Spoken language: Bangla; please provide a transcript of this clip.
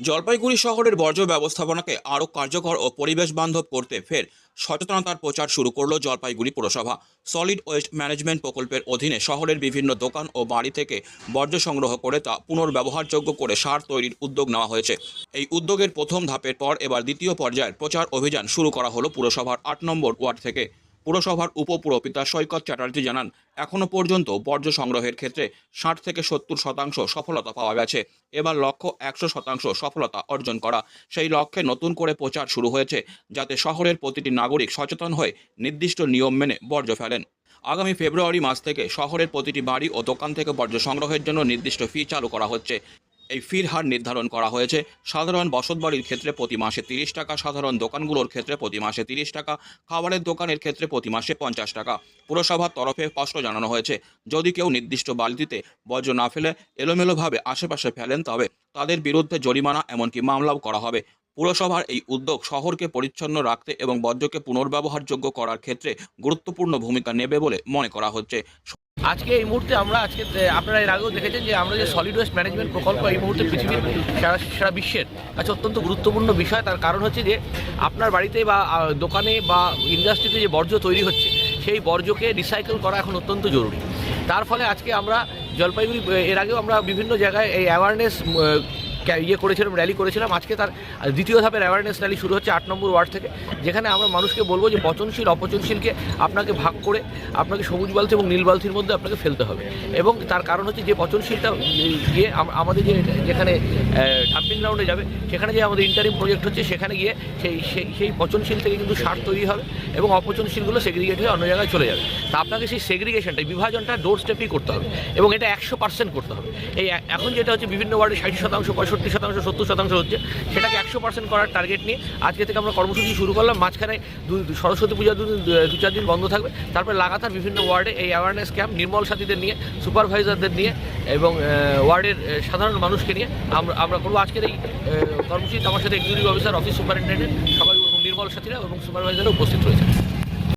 জলপাইগুড়ি শহরের বর্জ্য ব্যবস্থাপনাকে আরও কার্যকর ও পরিবেশ বান্ধব করতে ফের সচেতনতার প্রচার শুরু করল জলপাইগুড়ি পুরসভা। সলিড ওয়েস্ট ম্যানেজমেন্ট প্রকল্পের অধীনে শহরের বিভিন্ন দোকান ও বাড়ি থেকে বর্জ্য সংগ্রহ করে তা পুনর্ব্যবহারযোগ্য করে সার তৈরির উদ্যোগ নেওয়া হয়েছে। এই উদ্যোগের প্রথম ধাপের পর এবার দ্বিতীয় পর্যায়ের প্রচার অভিযান শুরু করা হলো পুরসভার আট নম্বর ওয়ার্ড থেকে। পুরসভার উপপুরপিতা সৈকত চ্যাটার্জি জানান এখনও পর্যন্ত বর্জ্য সংগ্রহের ক্ষেত্রে ষাট থেকে সত্তর শতাংশ সফলতা পাওয়া গেছে। এবার লক্ষ্য একশো শতাংশ সফলতা অর্জন করা। সেই লক্ষ্যে নতুন করে প্রচার শুরু হয়েছে, যাতে শহরের প্রতিটি নাগরিক সচেতন হয়ে নির্দিষ্ট নিয়ম মেনে বর্জ্য ফেলেন। আগামী ফেব্রুয়ারি মাস থেকে শহরের প্রতিটি বাড়ি ও দোকান থেকে বর্জ্য সংগ্রহের জন্য নির্দিষ্ট ফি চালু করা হচ্ছে। এই ফির হার নির্ধারণ করা হয়েছে। সাধারণ বসতবাড়ির ক্ষেত্রে প্রতি মাসে তিরিশ টাকা, সাধারণ দোকানগুলোর ক্ষেত্রে প্রতি মাসে তিরিশ টাকা, খাবারের দোকানের ক্ষেত্রে প্রতি মাসে পঞ্চাশ টাকা। পুরসভার তরফে স্পষ্ট জানানো হয়েছে, যদি কেউ নির্দিষ্ট বালতিতে বর্জ্য না ফেলে, এলোমেলোভাবে আশেপাশে ফেলেন, তবে তাদের বিরুদ্ধে জরিমানা এমনকি মামলাও করা হবে। পুরসভার এই উদ্যোগ শহরকে পরিচ্ছন্ন রাখতে এবং বর্জ্যকে পুনর্ব্যবহারযোগ্য করার ক্ষেত্রে গুরুত্বপূর্ণ ভূমিকা নেবে বলে মনে করা হচ্ছে। আজকে এই মুহূর্তে আমরা আজকে আপনারা এর আগেও দেখেছেন যে আমরা যে সলিড ওয়েস্ট ম্যানেজমেন্ট প্রকল্প এই মুহূর্তে পৃথিবীর সারা সারা বিশ্বের কাছে অত্যন্ত গুরুত্বপূর্ণ বিষয়। তার কারণ হচ্ছে যে আপনার বাড়িতে বা দোকানে বা ইন্ডাস্ট্রিতে যে বর্জ্য তৈরি হচ্ছে, সেই বর্জ্যকে রিসাইকেল করা এখন অত্যন্ত জরুরি। তার ফলে আজকে আমরা জলপাইগুড়ি এর আগেও আমরা বিভিন্ন জায়গায় এই অ্যাওয়ারনেস ইয়ে করেছিলাম র্যালি করেছিলাম। আজকে তার দ্বিতীয় ধাপের অ্যাওয়ারনেস র্যালি শুরু হচ্ছে আট নম্বর ওয়ার্ড থেকে। যেখানে আমরা মানুষকে বলব যে পচনশীল, অপচনশীলকে আপনাকে ভাগ করে আপনাকে সবুজ বালতি এবং নীল বালতির মধ্যে আপনাকে ফেলতে হবে। এবং তার কারণ হচ্ছে যে পচনশীলটা গিয়ে আমাদের যে যেখানে ডাম্পিং গ্রাউন্ডে যাবে, সেখানে যে আমাদের ইন্টারিম প্রজেক্ট হচ্ছে, সেখানে গিয়ে সেই সেই পচনশীল থেকে কিন্তু সার তৈরি হবে এবং অপচনশীলগুলো সেগ্রিগেট হয়ে অন্য জায়গায় চলে যাবে। তা আপনাকে সেই সেগ্রিগেশনটা বিভাজনটা ডোর স্টেপই করতে হবে এবং এটা একশো পার্সেন্ট করতে হবে। এই এখন যেটা হচ্ছে বিভিন্ন ওয়ার্ডে ষাট শতাংশ পঁয়ষট্টি শতাংশ সত্তর শতাংশ হচ্ছে। সেটাকে একশো পার্সেন্ট করার টার্গেট নিয়ে আজকে থেকে আমরা কর্মসূচি শুরু করলাম। মাঝখানে সরস্বতী পূজা দুদিন দু- চার দিন বন্ধ থাকবে। তারপরে লাগাতার বিভিন্ন ওয়ার্ডে এই অ্যাওয়ারনেস ক্যাম্প নির্মল সাথীদের নিয়ে সুপারভাইজারদের নিয়ে এবং ওয়ার্ডের সাধারণ মানুষকে নিয়ে আমরা আমরা করব। আজকের এই আহ, কর্মসূচিতে আমার সাথে এক্সিকিউটিভ অফিসার অফিস সুপারিনটেন্ডেন্ট সবাই নির্মল সাথীরা এবং সুপারভাইজারও উপস্থিত রয়েছে